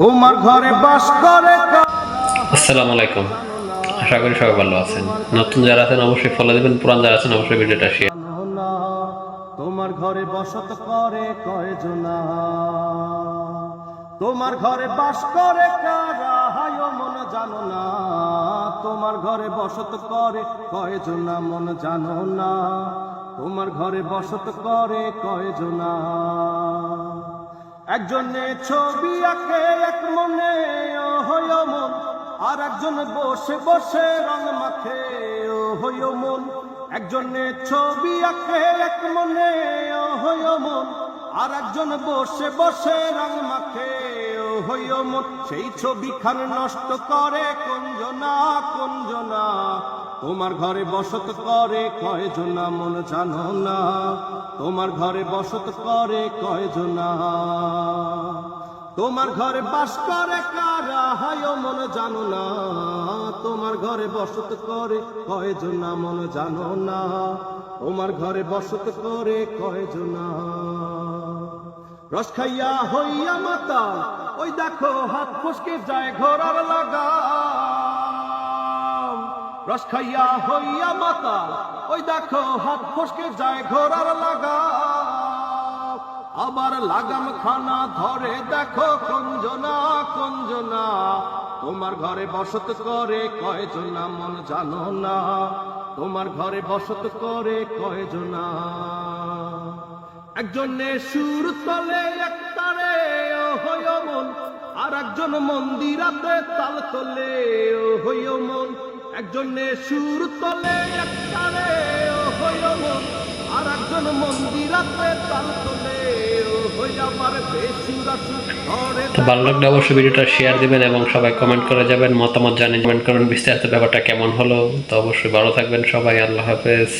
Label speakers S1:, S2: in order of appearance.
S1: তোমার ঘরে বাস করে
S2: আসসালামু আলাইকুম। আশা করি সবাই ভালো আছেন। নতুন যারা আছেন অবশ্যই ফলো দেবেন। পুরান যারা আছেন অবশ্যই ভিডিওটা শেয়ার
S1: না তোমার ঘরে বসত করে কয়জনা তোমার ঘরে বাস করে কারা? হায় মন জানো না। তোমার ঘরে বসত করে কয়জনা মন জানো না। তোমার ঘরে বসত করে কয়জনা একজনে ছবি আঁকে, এক মনে হয় মন, আর একজন বসে বসে রং মাখে হয় মন। একজনে ছবি আঁকে, এক মনে হয় মন, আর একজন বসে বসে রং মাখে হয় মন। সেই ছবি খান নষ্ট করে কঞ্জনা তোমার ঘরে বসত করে কয়জনা মন জানো না। তোমার ঘরে বসত করে কয়জনা তোমার ঘরে বাস করে কারা, হায় মন জানো না। তোমার ঘরে বসত করে কয়জনা মন জানো না। তোমার ঘরে বসত করে কয়জনা রস খাইয়া হইয়া মাতা, ওই দেখো হাত ফসকে যায় ঘোরার লাগা। রস খাইয়া হইয়া মাতা ওই দেখো, হাত ফসকে যায় ঘোরার লাগা আবার লাগাম খানা ধরে দেখো, কঞ্জনা কঞ্জনা। তোমার ঘরে বসত করে কয়জনা মন জানো না। তোমার ঘরে বসত করে কয়জনা। একজনে সুর তলে একটারে ও হইও মন। আর একজন মন্দিরাতে তাল তলে ও হইও মন। একজনে সুর তলে একটারে আর একজন মন্দিরাতে তাল তলে
S2: ভালো লাগলে অবশ্যই ভিডিওটা শেয়ার দিবেন এবং সবাই কমেন্ট করে যাবেন, মতামত জানিয়ে কমেন্ট করবেন বিস্তারিত ব্যাপারটা কেমন হলো, তো অবশ্যই ভালো থাকবেন সবাই, আল্লাহ হাফেজ।